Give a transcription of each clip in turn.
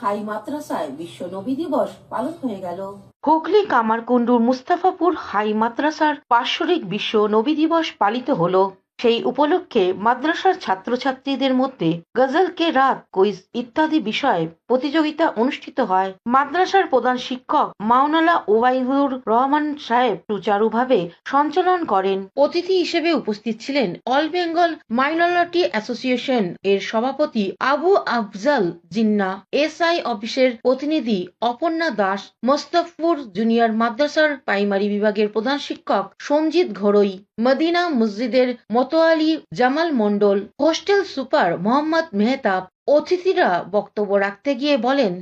High মাদ্রাসায় বিশ্ব নবী দিবস পালন হয়ে গেল। হুগলি কামারকুণ্ডুর মুস্তাফাপুর হাই মাদ্রাসার পার্শ্বরিক বিশ্ব নবী দিবস পালিত হলো। সেই উপলক্ষে মাদ্রাসার ছাত্রছাত্রীদের মধ্যে গজল কে রাত কুইজ ইত্যাদি বিষয়ে প্রতিযোগিতা অনুষ্ঠিত হয়। মাদ্রাসার প্রধান শিক্ষক মাওনালা ওবাইদুর রহমান সাহেব সুচারুভাবে সঞ্চালন করেন। অতিথি হিসেবে উপস্থিত ছিলেন অল বেঙ্গল মাইনরিটি অ্যাসোসিয়েশন এর সভাপতি আবু আফজাল জিন্না, এসআই অফিসের প্রতিনিধি অপর্ণা দাস মোস্তফপুর জুনিয়র মাদ্রাসার প্রাইমারি বিভাগের প্রধান শিক্ষক সঞ্জিত ঘরই, মদিনা মসজিদের মতোয়ালি জামাল মণ্ডল হোস্টেল সুপার মোহাম্মদ মেহতাব অতিথিরা বক্তব্য রাখতে গিয়ে বলেন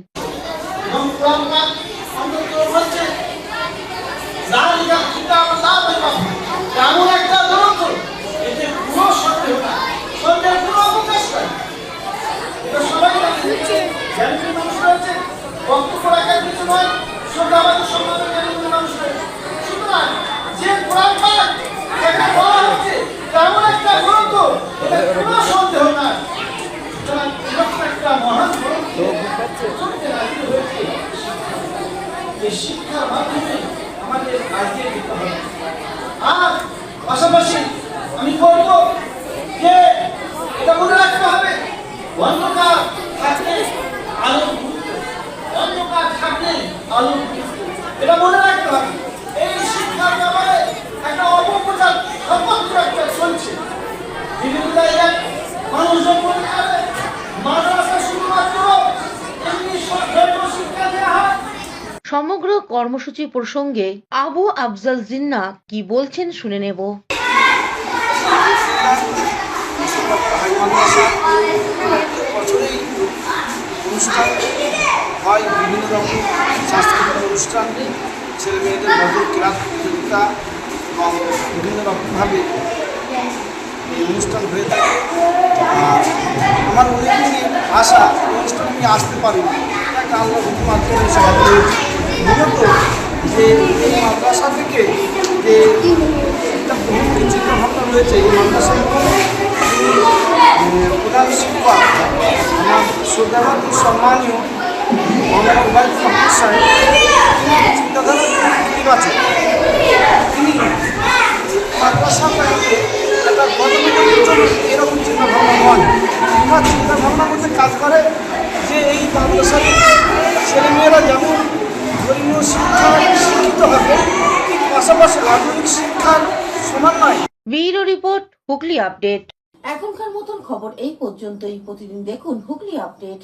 আর পাশাপাশি আমি বলব যে এটা মনে রাখতে হবে, অন্ধকার থাকলে আলো অন্ধকার থাকলে আলো এটা মনে রাখতে হবে এই শিক্ষার ব্যাপারে একটা অপপ্রচার সর্বত্র একটা চলছে বিভিন্ন জায়গায় মানুষজন মনে করে মাদ্রাসা শুধুমাত্র এমনি সব ধর্ম শিক্ষা দেওয়া হয় সমগ্র কর্মসূচি প্রসঙ্গে আবু আফজাল জিন্না কি বলছেন শুনে নেব। আমার আশা অনুষ্ঠানে আমি আসতে পারিনি। আল্লাহ মাধ্যমে যে এই মাদ্রাসা থেকে যে একটা বহুমুখী চিন্তাভাবনা রয়েছে এই মাদ্রাসার প্রধান শিক্ষক আমার সম্মানীয় মোহাম্মদ তিনি চিন্তাধারা ইতিবাচক তিনি মাদ্রাসা একটা জন্য এরকম চিন্তাভাবনা নয় আমার চিন্তাভাবনার মধ্যে কাজ করে যে এই মাদ্রাসার ছেলেমেয়েরা যেমন ধর্মীয় শিক্ষায় শিক্ষিত হবে। ঠিক পাশাপাশি আধুনিক শিক্ষার সমন্বয়। Bureau report Hooghly update. এখনকার মতন খবর এই পর্যন্তই। প্রতিদিন দেখুন হুগলি আপডেট।